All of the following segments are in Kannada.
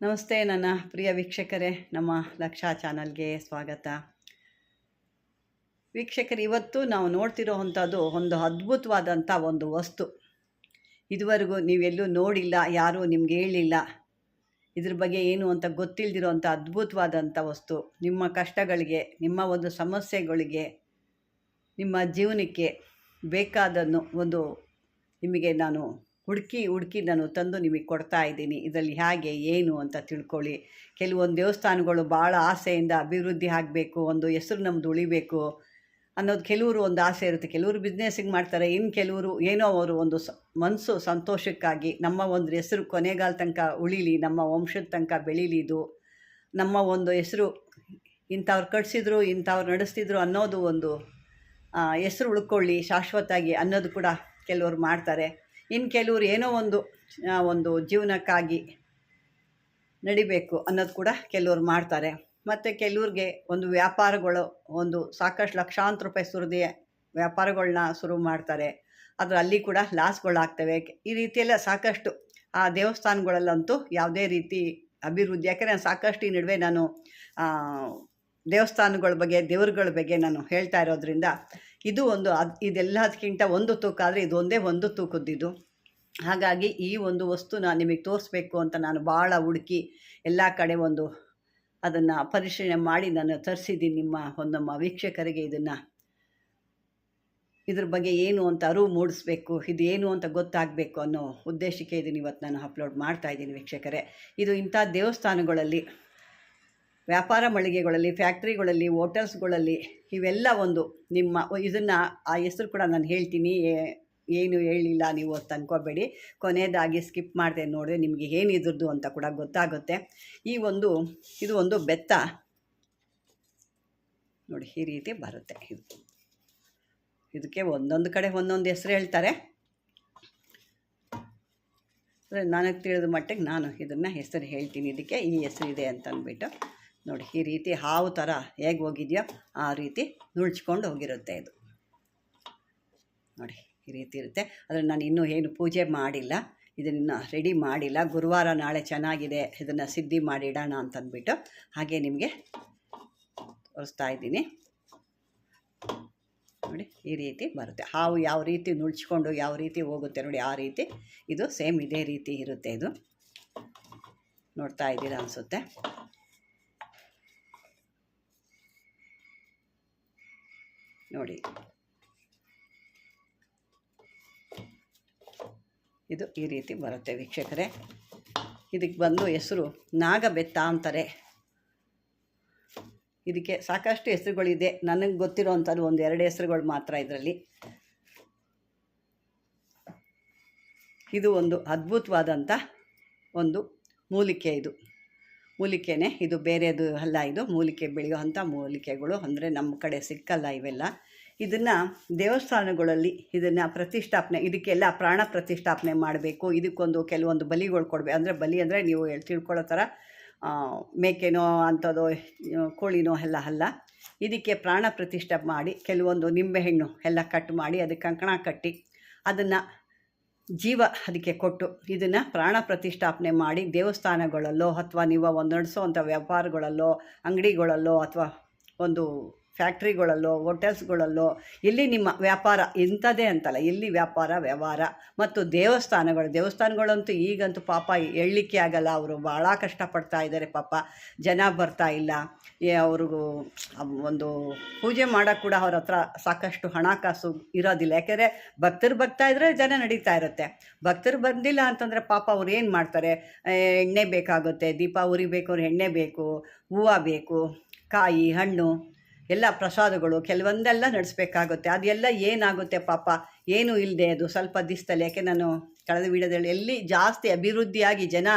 ನಮಸ್ತೆ ನನ್ನ ಪ್ರಿಯ ವೀಕ್ಷಕರೇ, ನಮ್ಮ ಲಕ್ಷಾ ಚಾನಲ್ಗೆ ಸ್ವಾಗತ. ವೀಕ್ಷಕರು, ಇವತ್ತು ನಾವು ನೋಡ್ತಿರೋವಂಥದ್ದು ಒಂದು ಅದ್ಭುತವಾದಂಥ ಒಂದು ವಸ್ತು. ಇದುವರೆಗೂ ನೀವೆಲ್ಲೂ ನೋಡಿಲ್ಲ, ಯಾರೂ ನಿಮ್ಗೆ ಹೇಳಿಲ್ಲ. ಇದ್ರ ಬಗ್ಗೆ ಏನು ಅಂತ ಗೊತ್ತಿಲ್ಲದಿರೋ ಅಂಥ ಅದ್ಭುತವಾದಂಥ ವಸ್ತು. ನಿಮ್ಮ ಕಷ್ಟಗಳಿಗೆ, ನಿಮ್ಮ ಒಂದು ಸಮಸ್ಯೆಗಳಿಗೆ, ನಿಮ್ಮ ಜೀವನಕ್ಕೆ ಬೇಕಾದನ್ನು ಒಂದು ನಿಮಗೆ ನಾನು ಹುಡುಕಿ ಹುಡುಕಿ ನಾನು ತಂದು ನಿಮಗೆ ಕೊಡ್ತಾ ಇದ್ದೀನಿ. ಇದರಲ್ಲಿ ಹೇಗೆ, ಏನು ಅಂತ ತಿಳ್ಕೊಳ್ಳಿ. ಕೆಲವೊಂದು ದೇವಸ್ಥಾನಗಳು ಭಾಳ ಆಸೆಯಿಂದ ಅಭಿವೃದ್ಧಿ ಆಗಬೇಕು, ಒಂದು ಹೆಸರು ನಮ್ಮದು ಉಳಿಬೇಕು ಅನ್ನೋದು ಕೆಲವರು ಒಂದು ಆಸೆ ಇರುತ್ತೆ. ಕೆಲವರು ಬಿಸ್ನೆಸ್ಸಿಗೆ ಮಾಡ್ತಾರೆ ಇನ್ನು ಕೆಲವರು ಏನೋ ಅವರು ಒಂದು ಸ ಮನಸ್ಸು ಸಂತೋಷಕ್ಕಾಗಿ ನಮ್ಮ ಒಂದು ಹೆಸರು ಕೊನೆಗಾಲ ತನಕ ಉಳಿಲಿ, ನಮ್ಮ ವಂಶದ ತನಕ ಬೆಳೀಲಿ ಇದು. ನಮ್ಮ ಒಂದು ಹೆಸರು ಇಂಥವ್ರು ಕಟ್ಸಿದ್ರು, ಇಂಥವ್ರು ನಡೆಸ್ತಿದ್ರು ಅನ್ನೋದು ಒಂದು ಹೆಸರು ಉಳ್ಕೊಳ್ಳಿ ಶಾಶ್ವತವಾಗಿ ಅನ್ನೋದು ಕೂಡ ಕೆಲವರು ಮಾಡ್ತಾರೆ. ಇನ್ನು ಕೆಲವರು ಏನೋ ಒಂದು ಒಂದು ಜೀವನಕ್ಕಾಗಿ ನಡಿಬೇಕು ಅನ್ನೋದು ಕೂಡ ಕೆಲವರು ಮಾಡ್ತಾರೆ. ಮತ್ತು ಕೆಲವ್ರಿಗೆ ಒಂದು ವ್ಯಾಪಾರಗಳು, ಒಂದು ಸಾಕಷ್ಟು ಲಕ್ಷಾಂತರ ರೂಪಾಯಿ ಸುರಿದಿ ವ್ಯಾಪಾರಗಳನ್ನ ಶುರು ಮಾಡ್ತಾರೆ. ಆದರೆ ಅಲ್ಲಿ ಕೂಡ ಲಾಸ್ಗಳಾಗ್ತವೆ. ಈ ರೀತಿಯೆಲ್ಲ ಸಾಕಷ್ಟು, ಆ ದೇವಸ್ಥಾನಗಳಲ್ಲಂತೂ ಯಾವುದೇ ರೀತಿ ಅಭಿವೃದ್ಧಿ, ಯಾಕೆಂದರೆ ನಾನು ಸಾಕಷ್ಟು ಈ ನಡುವೆ ನಾನು ದೇವಸ್ಥಾನಗಳ ಬಗ್ಗೆ, ದೇವರುಗಳ ಬಗ್ಗೆ ನಾನು ಹೇಳ್ತಾ ಇರೋದ್ರಿಂದ ಇದು ಒಂದು ಅದು, ಇದೆಲ್ಲದಕ್ಕಿಂತ ಒಂದು ತೂಕ ಆದರೆ ಇದೊಂದೇ ಒಂದು ತೂಕದ್ದಿದು. ಹಾಗಾಗಿ ಈ ಒಂದು ವಸ್ತುನ ನಿಮಗೆ ತೋರಿಸ್ಬೇಕು ಅಂತ ನಾನು ಭಾಳ ಹುಡುಕಿ ಎಲ್ಲ ಕಡೆ ಒಂದು ಅದನ್ನು ಪರಿಶೀಲನೆ ಮಾಡಿ ನಾನು ತರಿಸಿದ್ದೀನಿ ನಿಮ್ಮ ಒಂದು ನಮ್ಮ ವೀಕ್ಷಕರಿಗೆ ಇದನ್ನು. ಇದ್ರ ಬಗ್ಗೆ ಏನು ಅಂತ ಅರಿವು ಮೂಡಿಸ್ಬೇಕು, ಇದು ಏನು ಅಂತ ಗೊತ್ತಾಗಬೇಕು ಅನ್ನೋ ಉದ್ದೇಶಕ್ಕೆ ಇದನ್ನು ಇವತ್ತು ನಾನು ಅಪ್ಲೋಡ್ ಮಾಡ್ತಾ ಇದ್ದೀನಿ ವೀಕ್ಷಕರೇ. ಇದು ಇಂಥ ದೇವಸ್ಥಾನಗಳಲ್ಲಿ ವ್ಯಾಪಾರ ಮಳಿಗೆಗಳಲ್ಲಿ, ಫ್ಯಾಕ್ಟ್ರಿಗಳಲ್ಲಿ, ಹೋಟೆಲ್ಸ್ಗಳಲ್ಲಿ ಇವೆಲ್ಲ ಒಂದು ನಿಮ್ಮ ಇದನ್ನು ಆ ಹೆಸರು ಕೂಡ ನಾನು ಹೇಳ್ತೀನಿ. ಏನು ಹೇಳಿಲ್ಲ ನೀವು ಅಂತ ಕೊನೆಯದಾಗಿ ಸ್ಕಿಪ್ ಮಾಡಿದೆ ನೋಡಿದ್ರೆ ನಿಮಗೆ ಏನು ಇದ್ರದ್ದು ಅಂತ ಕೂಡ ಗೊತ್ತಾಗುತ್ತೆ. ಈ ಒಂದು, ಇದು ಒಂದು ಬೆತ್ತ. ನೋಡಿ, ಈ ರೀತಿ ಬರುತ್ತೆ ಇದು. ಇದಕ್ಕೆ ಒಂದೊಂದು ಕಡೆ ಒಂದೊಂದು ಹೆಸರು ಹೇಳ್ತಾರೆ. ನನಗೆ ತಿಳಿದ ಮಟ್ಟಿಗೆ ನಾನು ಇದನ್ನು ಹೆಸರು ಹೇಳ್ತೀನಿ. ಇದಕ್ಕೆ ಈ ಹೆಸರಿದೆ ಅಂತ ಅಂದ್ಬಿಟ್ಟು. ನೋಡಿ, ಈ ರೀತಿ ಹಾವು ಥರ ಹೇಗೆ ಹೋಗಿದೆಯೋ ಆ ರೀತಿ ನುಳ್ಚ್ಕೊಂಡು ಹೋಗಿರುತ್ತೆ ಇದು. ನೋಡಿ, ಈ ರೀತಿ ಇರುತ್ತೆ. ಆದರೆ ನಾನು ಇನ್ನೂ ಏನು ಪೂಜೆ ಮಾಡಿಲ್ಲ. ಇದನ್ನು ರೆಡಿ ಮಾಡಿಲ್ಲ. ಗುರುವಾರ ನಾಳೆ ಚೆನ್ನಾಗಿದೆ. ಇದನ್ನು ಸಿದ್ಧಿ ಮಾಡಿಡೋಣ ಅಂತಂದ್ಬಿಟ್ಟು ಹಾಗೆ ನಿಮಗೆ ತೋರಿಸ್ತಾ ಇದ್ದೀನಿ. ನೋಡಿ, ಈ ರೀತಿ ಬರುತ್ತೆ. ಹಾವು ಯಾವ ರೀತಿ ನುಳ್ಚ್ಕೊಂಡು ಯಾವ ರೀತಿ ಹೋಗುತ್ತೆ ನೋಡಿ, ಆ ರೀತಿ ಇದು ಸೇಮ್ ಇದೇ ರೀತಿ ಇರುತ್ತೆ ಇದು. ನೋಡ್ತಾ ಇದ್ದೀರಾ ಅನಿಸುತ್ತೆ? ನೋಡಿ. ಇದು ಈ ರೀತಿ ಬರುತ್ತೆ ವೀಕ್ಷಕರೇ. ಇದಕ್ಕೆ ಬಂದು ಹೆಸರು ನಾಗಬೆತ್ತ ಅಂತಾರೆ. ಇದಕ್ಕೆ ಸಾಕಷ್ಟು ಹೆಸರುಗಳಿದೆ. ನನಗೆ ಗೊತ್ತಿರೋ ಅಂಥದ್ದು ಒಂದು ಎರಡು ಹೆಸರುಗಳು ಮಾತ್ರ ಇದರಲ್ಲಿ. ಇದು ಒಂದು ಅದ್ಭುತವಾದಂಥ ಒಂದು ಮೂಲಿಕೆ ಇದು. ಮೂಲಿಕೆನೇ, ಇದು ಬೇರೆದು ಅಲ್ಲ, ಇದು ಮೂಲಿಕೆ ಬೆಳೆಯುವಂಥ ಮೂಲಿಕೆಗಳು ಅಂದರೆ ನಮ್ಮ ಕಡೆ ಸಿಕ್ಕಲ್ಲ ಇವೆಲ್ಲ. ಇದನ್ನು ದೇವಸ್ಥಾನಗಳಲ್ಲಿ ಇದನ್ನು ಪ್ರತಿಷ್ಠಾಪನೆ, ಇದಕ್ಕೆಲ್ಲ ಪ್ರಾಣ ಪ್ರತಿಷ್ಠಾಪನೆ ಮಾಡಬೇಕು. ಇದಕ್ಕೊಂದು ಕೆಲವೊಂದು ಬಲಿಗಳು ಕೊಡಬೇಕು ಅಂದರೆ ಬಲಿ ಅಂದರೆ ನೀವು ಹೇಳಿ, ತಿಳ್ಕೊಳ್ಳೋ ಥರ ಮೇಕೆನೋ ಅಂಥದ್ದು ಕೋಳಿನೋ ಎಲ್ಲ ಅಲ್ಲ. ಇದಕ್ಕೆ ಪ್ರಾಣ ಪ್ರತಿಷ್ಠೆ ಮಾಡಿ, ಕೆಲವೊಂದು ನಿಂಬೆಹಣ್ಣು ಎಲ್ಲ ಕಟ್ ಮಾಡಿ, ಅದಕ್ಕೆ ಕಂಕಣ ಕಟ್ಟಿ, ಅದನ್ನು ಜೀವ ಅದಕ್ಕೆ ಕೊಟ್ಟು ಇದನ್ನು ಪ್ರಾಣ ಪ್ರತಿಷ್ಠಾಪನೆ ಮಾಡಿ ದೇವಸ್ಥಾನಗಳಲ್ಲೋ ಅಥವಾ ನೀವು ಒಂದು ನಡೆಸೋವಂಥ ವ್ಯಾಪಾರಗಳಲ್ಲೋ, ಅಂಗಡಿಗಳಲ್ಲೋ ಅಥವಾ ಒಂದು ಫ್ಯಾಕ್ಟ್ರಿಗಳಲ್ಲೋ, ಹೋಟೆಲ್ಸ್ಗಳಲ್ಲೋ ಎಲ್ಲಿ ನಿಮ್ಮ ವ್ಯಾಪಾರ ಇಂಥದ್ದೇ ಅಂತಲ್ಲ. ಎಲ್ಲಿ ವ್ಯಾಪಾರ, ವ್ಯವಹಾರ ಮತ್ತು ದೇವಸ್ಥಾನಗಳು. ದೇವಸ್ಥಾನಗಳಂತೂ ಈಗಂತೂ ಪಾಪ ಹೇಳಲಿಕ್ಕೆ ಆಗಲ್ಲ. ಅವರು ಭಾಳ ಕಷ್ಟಪಡ್ತಾ ಇದ್ದಾರೆ ಪಾಪ. ಜನ ಬರ್ತಾ ಇಲ್ಲ. ಅವ್ರಿಗೂ ಒಂದು ಪೂಜೆ ಮಾಡೋಕ್ಕೆ ಕೂಡ ಅವ್ರ ಹತ್ರ ಸಾಕಷ್ಟು ಹಣಕಾಸು ಇರೋದಿಲ್ಲ. ಯಾಕೆಂದರೆ ಭಕ್ತರು ಬರ್ತಾ ಇದ್ದರೆ ಜನ ನಡೀತಾ ಇರುತ್ತೆ. ಭಕ್ತರು ಬಂದಿಲ್ಲ ಅಂತಂದರೆ ಪಾಪ ಅವ್ರು ಏನು ಮಾಡ್ತಾರೆ? ಎಣ್ಣೆ ಬೇಕಾಗುತ್ತೆ. ದೀಪ ಉರಿಬೇಕು ಅವ್ರು ಎಣ್ಣೆ ಬೇಕು, ಹೂವು ಬೇಕು, ಕಾಯಿ, ಹಣ್ಣು. ಎಲ್ಲ ಪ್ರಸಾದಗಳು ಕೆಲವೊಂದೆಲ್ಲ ನಡೆಸ್ಬೇಕಾಗುತ್ತೆ. ಅದೆಲ್ಲ ಏನಾಗುತ್ತೆ ಪಾಪ? ಏನೂ ಇಲ್ಲದೆ ಅದು ಸ್ವಲ್ಪ ದಿವಸದಲ್ಲಿ ಯಾಕೆ ನಾನು ಕಳೆದ ವೀಡಿಯೋದಲ್ಲಿ ಎಲ್ಲಿ ಜಾಸ್ತಿ ಅಭಿವೃದ್ಧಿಯಾಗಿ ಜನ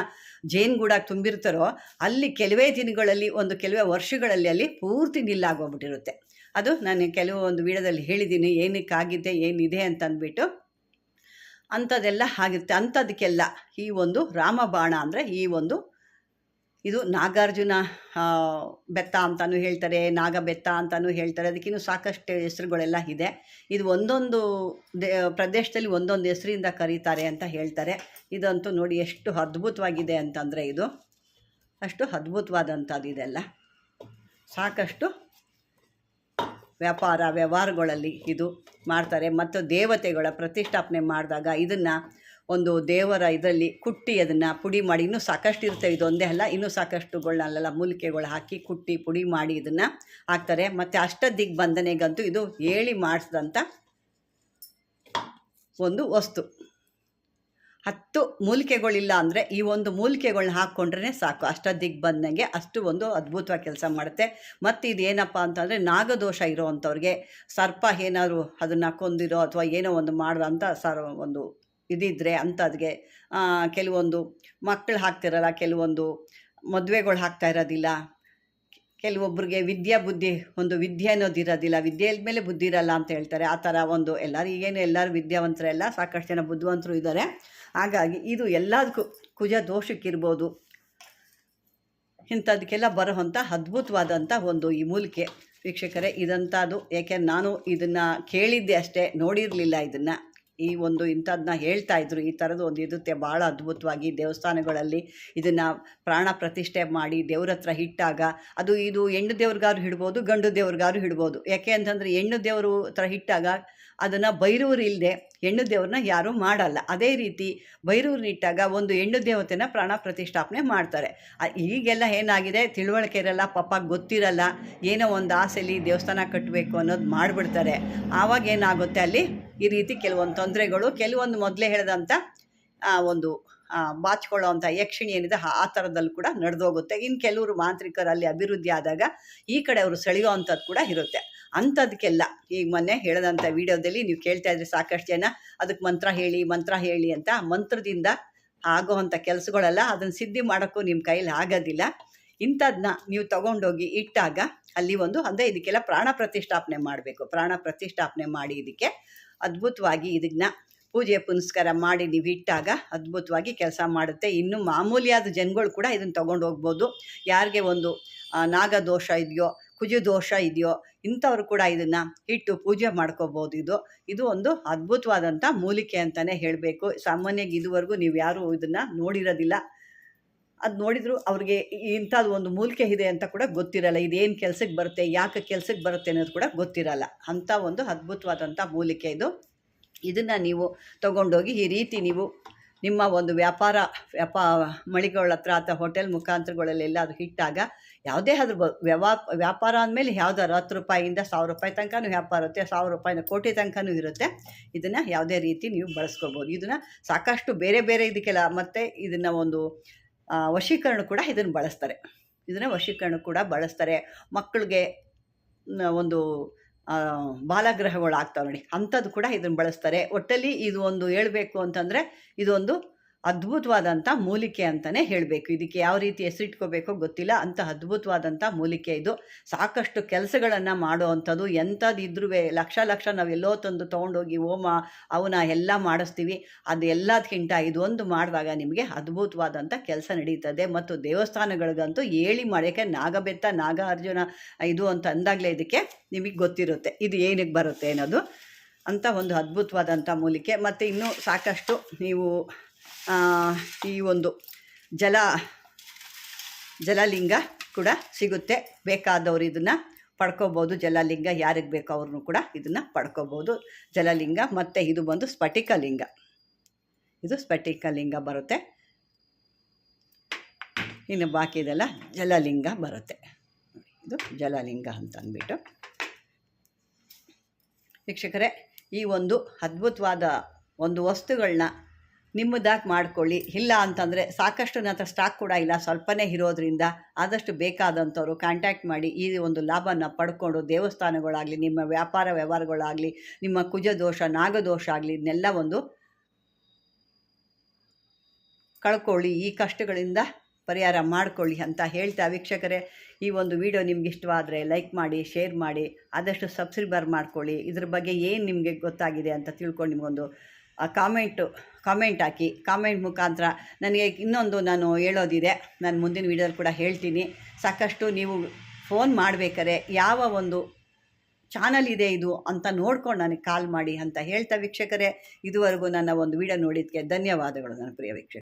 ಜೇನುಗೂಡಾಗಿ ತುಂಬಿರ್ತಾರೋ, ಅಲ್ಲಿ ಕೆಲವೇ ದಿನಗಳಲ್ಲಿ, ಒಂದು ಕೆಲವೇ ವರ್ಷಗಳಲ್ಲಿ ಅಲ್ಲಿ ಪೂರ್ತಿ ನಿಲ್ಲಾಗೋಗ್ಬಿಟ್ಟಿರುತ್ತೆ. ಅದು ನಾನು ಕೆಲವು ಒಂದು ವೀಡಿಯೋದಲ್ಲಿ ಹೇಳಿದ್ದೀನಿ. ಏನಕ್ಕಾಗಿದೆ, ಏನಿದೆ ಅಂತಂದ್ಬಿಟ್ಟು. ಅಂಥದ್ದೆಲ್ಲ ಆಗಿರುತ್ತೆ. ಅಂಥದಕ್ಕೆಲ್ಲ ಈ ಒಂದು ರಾಮಬಾಣ ಅಂದರೆ ಈ ಒಂದು ಇದು ನಾಗಾರ್ಜುನ ಬೆತ್ತ ಅಂತಲೂ ಹೇಳ್ತಾರೆ, ನಾಗ ಬೆತ್ತ ಅಂತಲೂ ಹೇಳ್ತಾರೆ. ಅದಕ್ಕಿನ್ನೂ ಸಾಕಷ್ಟು ಹೆಸರುಗಳೆಲ್ಲ ಇದೆ. ಇದು ಒಂದೊಂದು ದೇ, ಪ್ರದೇಶದಲ್ಲಿ ಒಂದೊಂದು ಹೆಸರಿಂದ ಕರೀತಾರೆ ಅಂತ ಹೇಳ್ತಾರೆ. ಇದಂತೂ ನೋಡಿ ಎಷ್ಟು ಅದ್ಭುತವಾಗಿದೆ ಅಂತಂದರೆ ಇದು. ಅಷ್ಟು ಅದ್ಭುತವಾದಂಥದ್ದು ಇದೆಲ್ಲ. ಸಾಕಷ್ಟು ವ್ಯಾಪಾರ ವ್ಯವಹಾರಗಳಲ್ಲಿ ಇದು ಮಾಡ್ತಾರೆ. ಮತ್ತು ದೇವತೆಗಳ ಪ್ರತಿಷ್ಠಾಪನೆ ಮಾಡಿದಾಗ ಇದನ್ನು ಒಂದು ದೇವರ ಇದರಲ್ಲಿ ಕುಟ್ಟಿ ಅದನ್ನು ಪುಡಿ ಮಾಡಿ, ಇನ್ನೂ ಸಾಕಷ್ಟು ಇರುತ್ತೆ ಇದೊಂದೇ ಅಲ್ಲ, ಇನ್ನೂ ಸಾಕಷ್ಟುಗಳನ್ನೆಲ್ಲ ಮೂಲಿಕೆಗಳು ಹಾಕಿ ಕುಟ್ಟಿ ಪುಡಿ ಮಾಡಿ ಇದನ್ನು ಹಾಕ್ತಾರೆ. ಮತ್ತು ಅಷ್ಟ ದಿಗ್ಬಂಧನೆಗಂತೂ ಇದು ಹೇಳಿ ಮಾಡಿಸಿದಂಥ ಒಂದು ವಸ್ತು. ಹತ್ತು ಮೂಲಿಕೆಗಳಿಲ್ಲ ಅಂದರೆ ಈ ಒಂದು ಮೂಲಿಕೆಗಳನ್ನ ಹಾಕ್ಕೊಂಡ್ರೆ ಸಾಕು. ಅಷ್ಟ ಬಂದಂಗೆ ಅಷ್ಟು ಒಂದು ಅದ್ಭುತವಾಗಿ ಕೆಲಸ ಮಾಡುತ್ತೆ. ಮತ್ತು ಏನಪ್ಪ ಅಂತಂದರೆ ನಾಗದೋಷ ಇರೋವಂಥವ್ರಿಗೆ ಸರ್ಪ ಏನಾದರೂ ಅದನ್ನು ಕೊಂದಿರೋ ಅಥವಾ ಏನೋ ಒಂದು ಮಾಡ್ದಂಥ ಸರ್ ಒಂದು ಇದಿದ್ದರೆ ಅಂಥದ್ಗೆ ಕೆಲವೊಂದು ಮಕ್ಕಳು ಹಾಕ್ತಿರಲ್ಲ, ಕೆಲವೊಂದು ಮದುವೆಗಳು ಹಾಕ್ತಾ ಇರೋದಿಲ್ಲ. ಕೆಲವೊಬ್ಬರಿಗೆ ವಿದ್ಯಾ ಬುದ್ಧಿ, ಒಂದು ವಿದ್ಯೆ ಅನ್ನೋದು ಇರೋದಿಲ್ಲ. ವಿದ್ಯೆ ಮೇಲೆ ಬುದ್ಧಿ ಇರಲ್ಲ ಅಂತ ಹೇಳ್ತಾರೆ. ಆ ಥರ ಒಂದು ಎಲ್ಲರೂ, ಈಗೇನು ಎಲ್ಲರೂ ವಿದ್ಯಾವಂತರೆಲ್ಲ ಸಾಕಷ್ಟು ಜನ ಬುದ್ಧಿವಂತರು ಇದ್ದಾರೆ. ಹಾಗಾಗಿ ಇದು ಎಲ್ಲದಕ್ಕೂ ಕುಜ ದೋಷಕ್ಕಿರ್ಬೋದು. ಇಂಥದಕ್ಕೆಲ್ಲ ಬರೋವಂಥ ಅದ್ಭುತವಾದಂಥ ಒಂದು ಈ ಮೂಲಿಕೆ ವೀಕ್ಷಕರೇ, ಇದಂಥದ್ದು. ಯಾಕೆ ನಾನು ಇದನ್ನು ಕೇಳಿದ್ದೆ ಅಷ್ಟೇ, ನೋಡಿರಲಿಲ್ಲ ಇದನ್ನು. ಈ ಒಂದು ಇಂಥದ್ದನ್ನ ಹೇಳ್ತಾ ಇದ್ರು. ಈ ಥರದ್ದು ಒಂದು ಇರುತ್ತೆ. ಭಾಳ ಅದ್ಭುತವಾಗಿ ದೇವಸ್ಥಾನಗಳಲ್ಲಿ ಇದನ್ನು ಪ್ರಾಣ ಪ್ರತಿಷ್ಠೆ ಮಾಡಿ ದೇವ್ರ ಹತ್ರ ಇಟ್ಟಾಗ ಅದು ಇದು ಹೆಣ್ಣು ದೇವ್ರಿಗಾರು ಹಿಡ್ಬೋದು, ಗಂಡು ದೇವ್ರಿಗಾರು ಹಿಡ್ಬೋದು. ಯಾಕೆ ಅಂತಂದರೆ ಹೆಣ್ಣು ದೇವರು ಹತ್ರ ಇಟ್ಟಾಗ ಅದನ್ನು ಬೈರೂರು ಇಲ್ಲದೆ ಹೆಣ್ಣು ದೇವ್ರನ್ನ ಯಾರೂ ಮಾಡಲ್ಲ. ಅದೇ ರೀತಿ ಬೈರೂರನ್ನ ಇಟ್ಟಾಗ ಒಂದು ಹೆಣ್ಣು ದೇವತೆನ ಪ್ರಾಣ ಪ್ರತಿಷ್ಠಾಪನೆ ಮಾಡ್ತಾರೆ. ಈಗೆಲ್ಲ ಏನಾಗಿದೆ? ತಿಳುವಳಿಕೆ ಇರಲ್ಲ ಪಾಪ ಗೊತ್ತಿರಲ್ಲ. ಏನೋ ಒಂದು ಆಸೆಲಿ ದೇವಸ್ಥಾನ ಕಟ್ಟಬೇಕು ಅನ್ನೋದು ಮಾಡಿಬಿಡ್ತಾರೆ. ಆವಾಗ ಏನಾಗುತ್ತೆ ಅಲ್ಲಿ? ಈ ರೀತಿ ಕೆಲವೊಂದು ತೊಂದರೆಗಳು ಕೆಲವೊಂದು ಮೊದಲೇ ಹೇಳಿದಂಥ ಒಂದು ಆ, ಬಾಚ್ಕೊಳ್ಳೋವಂಥ ಯಕ್ಷಿಣಿ ಏನಿದೆ ಆ- ಥರದಲ್ಲೂ ಕೂಡ ನಡೆದೋಗುತ್ತೆ. ಇನ್ನು ಕೆಲವರು ಮಾಂತ್ರಿಕರಲ್ಲಿ ಅಭಿವೃದ್ಧಿ ಆದಾಗ ಈ ಕಡೆ ಅವರು ಸೆಳೆಯೋ ಅಂಥದ್ದು ಕೂಡ ಇರುತ್ತೆ. ಅಂಥದಕ್ಕೆಲ್ಲ ಈಗ ಮೊನ್ನೆ ಹೇಳಿದಂಥ ವಿಡಿಯೋದಲ್ಲಿ ನೀವು ಕೇಳ್ತಾ ಇದ್ರಿ ಸಾಕಷ್ಟು ಜನ ಅದಕ್ಕೆ ಮಂತ್ರ ಹೇಳಿ ಮಂತ್ರ ಹೇಳಿ ಅಂತ ಮಂತ್ರದಿಂದ ಆಗೋವಂಥ ಕೆಲಸಗಳೆಲ್ಲ ಅದನ್ನು ಸಿದ್ಧಿ ಮಾಡೋಕ್ಕೂ ನಿಮ್ಮ ಕೈಯಲ್ಲಿ ಆಗೋದಿಲ್ಲ. ಇಂಥದನ್ನ ನೀವು ತಗೊಂಡೋಗಿ ಇಟ್ಟಾಗ ಅಲ್ಲಿ ಒಂದು ಅಂದರೆ ಇದಕ್ಕೆಲ್ಲ ಪ್ರಾಣ ಪ್ರತಿಷ್ಠಾಪನೆ ಮಾಡಬೇಕು. ಪ್ರಾಣ ಪ್ರತಿಷ್ಠಾಪನೆ ಮಾಡಿ ಇದಕ್ಕೆ. ಅದ್ಭುತವಾಗಿ ಇದನ್ನ ಪೂಜೆ ಪುನಸ್ಕಾರ ಮಾಡಿ ನೀವು ಇಟ್ಟಾಗ ಅದ್ಭುತವಾಗಿ ಕೆಲಸ ಮಾಡುತ್ತೆ. ಇನ್ನು ಮಾಮೂಲಿಯಾದ ಜನಗಳು ಕೂಡ ಇದನ್ನು ತೊಗೊಂಡು ಹೋಗ್ಬೋದು. ಯಾರಿಗೆ ಒಂದು ನಾಗದೋಷ ಇದೆಯೋ, ಕುಜು ದೋಷ ಇದೆಯೋ, ಇಂಥವ್ರು ಕೂಡ ಇದನ್ನು ಇಟ್ಟು ಪೂಜೆ ಮಾಡ್ಕೋಬೋದು ಇದು. ಇದು ಒಂದು ಅದ್ಭುತವಾದಂಥ ಮೂಲಿಕೆ ಅಂತಲೇ ಹೇಳಬೇಕು. ಸಾಮಾನ್ಯವಾಗಿ ಇದುವರೆಗೂ ನೀವು ಯಾರೂ ಇದನ್ನು ನೋಡಿರೋದಿಲ್ಲ. ಅದು ನೋಡಿದ್ರು ಅವ್ರಿಗೆ ಇಂಥದ್ದು ಒಂದು ಮೂಲಿಕೆ ಇದೆ ಅಂತ ಕೂಡ ಗೊತ್ತಿರಲ್ಲ. ಇದೇನು ಕೆಲ್ಸಕ್ಕೆ ಬರುತ್ತೆ, ಯಾಕೆ ಕೆಲ್ಸಕ್ಕೆ ಬರುತ್ತೆ ಅನ್ನೋದು ಕೂಡ ಗೊತ್ತಿರಲ್ಲ. ಅಂಥ ಒಂದು ಅದ್ಭುತವಾದಂಥ ಮೂಲಿಕೆ ಇದು. ಇದನ್ನು ನೀವು ತಗೊಂಡೋಗಿ ಈ ರೀತಿ ನೀವು ನಿಮ್ಮ ಒಂದು ವ್ಯಾಪಾರ, ವ್ಯಾಪಾ, ಮಳಿಗೆಗಳ ಹತ್ರ ಅಥವಾ ಹೋಟೆಲ್ ಮುಖಾಂತರಗಳಲ್ಲೆಲ್ಲ ಅದು ಇಟ್ಟಾಗ ಯಾವುದೇ ಅದ್ರ ವ್ಯವಾ, ವ್ಯಾಪಾರ ಅಂದಮೇಲೆ ಯಾವ್ದಾದ್ರು ಹತ್ತು ರೂಪಾಯಿಂದ ಸಾವಿರ ರೂಪಾಯಿ ತನಕನೂ ವ್ಯಾಪಾರ ಇರುತ್ತೆ, ಸಾವಿರ ರೂಪಾಯಿನ ಕೋಟಿ ತನಕನೂ ಇರುತ್ತೆ. ಇದನ್ನು ಯಾವುದೇ ರೀತಿ ನೀವು ಬಳಸ್ಕೋಬೋದು. ಇದನ್ನು ಸಾಕಷ್ಟು ಬೇರೆ ಬೇರೆ ಇದಕ್ಕೆಲ್ಲ, ಮತ್ತು ಇದನ್ನು ಒಂದು ವಶೀಕರಣ ಕೂಡ ಇದನ್ನು ಬಳಸ್ತಾರೆ. ಇದನ್ನು ವಶೀಕರಣ ಕೂಡ ಬಳಸ್ತಾರೆ. ಮಕ್ಕಳಿಗೆ ಒಂದು ಬಾಲಗ್ರಹಗಳು ಆಗ್ತಾವೆ ನೋಡಿ, ಅಂಥದ್ದು ಕೂಡ ಇದನ್ನು ಬಳಸ್ತಾರೆ. ಒಟ್ಟಲ್ಲಿ ಇದು ಒಂದು ಹೇಳಬೇಕು ಅಂತಂದರೆ, ಇದೊಂದು ಅದ್ಭುತವಾದಂಥ ಮೂಲಿಕೆ ಅಂತಲೇ ಹೇಳಬೇಕು. ಇದಕ್ಕೆ ಯಾವ ರೀತಿ ಹೆಸರಿಟ್ಕೋಬೇಕೋ ಗೊತ್ತಿಲ್ಲ. ಅಂಥ ಅದ್ಭುತವಾದಂಥ ಮೂಲಿಕೆ ಇದು. ಸಾಕಷ್ಟು ಕೆಲಸಗಳನ್ನು ಮಾಡುವಂಥದ್ದು. ಎಂಥದ್ದು ಇದ್ರೂ ಲಕ್ಷ ಲಕ್ಷ ನಾವು ಎಲ್ಲೋ ತಂದು ತೊಗೊಂಡೋಗಿ ಹೋಮ, ಅವನ ಎಲ್ಲ ಮಾಡಿಸ್ತೀವಿ. ಅದು ಎಲ್ಲದಕ್ಕಿಂತ ಇದೊಂದು ಮಾಡಿದಾಗ ನಿಮಗೆ ಅದ್ಭುತವಾದಂಥ ಕೆಲಸ ನಡೀತದೆ. ಮತ್ತು ದೇವಸ್ಥಾನಗಳಿಗಂತೂ ಹೇಳಿ ಮಾಡೋಕ್ಕೆ ನಾಗಬೆತ್ತ ನಾಗಾರ್ಜುನ ಇದು ಅಂತ ಅಂದಾಗಲೇ ಇದಕ್ಕೆ ನಿಮಗೆ ಗೊತ್ತಿರುತ್ತೆ. ಇದು ಏನಕ್ಕೆ ಬರುತ್ತೆ ಅನ್ನೋದು. ಅಂತ ಒಂದು ಅದ್ಭುತವಾದಂಥ ಮೂಲಿಕೆ. ಮತ್ತು ಇನ್ನೂ ಸಾಕಷ್ಟು ನೀವು ಈ ಒಂದು ಜಲ, ಜಲಲಿಂಗ ಕೂಡ ಸಿಗುತ್ತೆ. ಬೇಕಾದವರು ಇದನ್ನು ಪಡ್ಕೋಬೋದು. ಜಲಲಿಂಗ ಯಾರಿಗೆ ಬೇಕೋ ಅವ್ರನ್ನೂ ಕೂಡ ಇದನ್ನು ಪಡ್ಕೋಬೋದು. ಜಲಲಿಂಗ ಮತ್ತು ಇದು ಬಂದು ಸ್ಫಟಿಕಲಿಂಗ. ಇದು ಸ್ಫಟಿಕಲಿಂಗ ಬರುತ್ತೆ. ಇನ್ನು ಬಾಕಿದೆಲ್ಲ ಜಲಲಿಂಗ ಬರುತ್ತೆ. ಇದು ಜಲಲಿಂಗ ಅಂತ ಅಂದ್ಬಿಟ್ಟು. ವೀಕ್ಷಕರೇ, ಈ ಒಂದು ಅದ್ಭುತವಾದ ಒಂದು ವಸ್ತುಗಳನ್ನ ನಿಮ್ಮದಾಗಿ ಮಾಡ್ಕೊಳ್ಳಿ. ಇಲ್ಲ ಅಂತಂದರೆ ಸಾಕಷ್ಟು ನನ್ನ ಹತ್ರ ಸ್ಟಾಕ್ ಕೂಡ ಇಲ್ಲ. ಸ್ವಲ್ಪನೇ ಇರೋದ್ರಿಂದ ಆದಷ್ಟು ಬೇಕಾದಂಥವ್ರು ಕಾಂಟ್ಯಾಕ್ಟ್ ಮಾಡಿ ಈ ಒಂದು ಲಾಭನ ಪಡ್ಕೊಂಡು ದೇವಸ್ಥಾನಗಳಾಗಲಿ, ನಿಮ್ಮ ವ್ಯಾಪಾರ ವ್ಯವಹಾರಗಳಾಗಲಿ, ನಿಮ್ಮ ಕುಜದೋಷ, ನಾಗದೋಷ ಆಗಲಿ ಇದನ್ನೆಲ್ಲ ಒಂದು ಕಳ್ಕೊಳ್ಳಿ. ಈ ಕಷ್ಟಗಳಿಂದ ಪರಿಹಾರ ಮಾಡಿಕೊಳ್ಳಿ ಅಂತ ಹೇಳ್ತಾ ವೀಕ್ಷಕರೇ, ಈ ಒಂದು ವಿಡಿಯೋ ನಿಮ್ಗೆ ಇಷ್ಟವಾದರೆ ಲೈಕ್ ಮಾಡಿ ಶೇರ್ ಮಾಡಿ, ಆದಷ್ಟು ಸಬ್ಸ್ಕ್ರೈಬರ್ ಮಾಡ್ಕೊಳ್ಳಿ. ಇದ್ರ ಬಗ್ಗೆ ಏನು ನಿಮಗೆ ಗೊತ್ತಾಗಿದೆ ಅಂತ ತಿಳ್ಕೊಂಡು ನಿಮಗೊಂದು ಕಾಮೆಂಟು, ಕಾಮೆಂಟ್ ಹಾಕಿ, ಕಾಮೆಂಟ್ ಮುಖಾಂತರ ನನಗೆ ಇನ್ನೊಂದು ನಾನು ಹೇಳೋದಿದೆ. ನಾನು ಮುಂದಿನ ವೀಡಿಯೋದಲ್ಲಿ ಕೂಡ ಹೇಳ್ತೀನಿ. ಸಾಕಷ್ಟು ನೀವು ಫೋನ್ ಮಾಡಬೇಕಾದ್ರೆ ಯಾವ ಒಂದು ಚಾನಲ್ ಇದೆ ಇದು ಅಂತ ನೋಡ್ಕೊಂಡು ನನಗೆ ಕಾಲ್ ಮಾಡಿ ಅಂತ ಹೇಳ್ತಾ ವೀಕ್ಷಕರೇ, ಇದುವರೆಗೂ ನನ್ನ ಒಂದು ವಿಡಿಯೋ ನೋಡಿದ್ದಕ್ಕೆ ಧನ್ಯವಾದಗಳು ನನ್ನ ಪ್ರಿಯ ವೀಕ್ಷಕ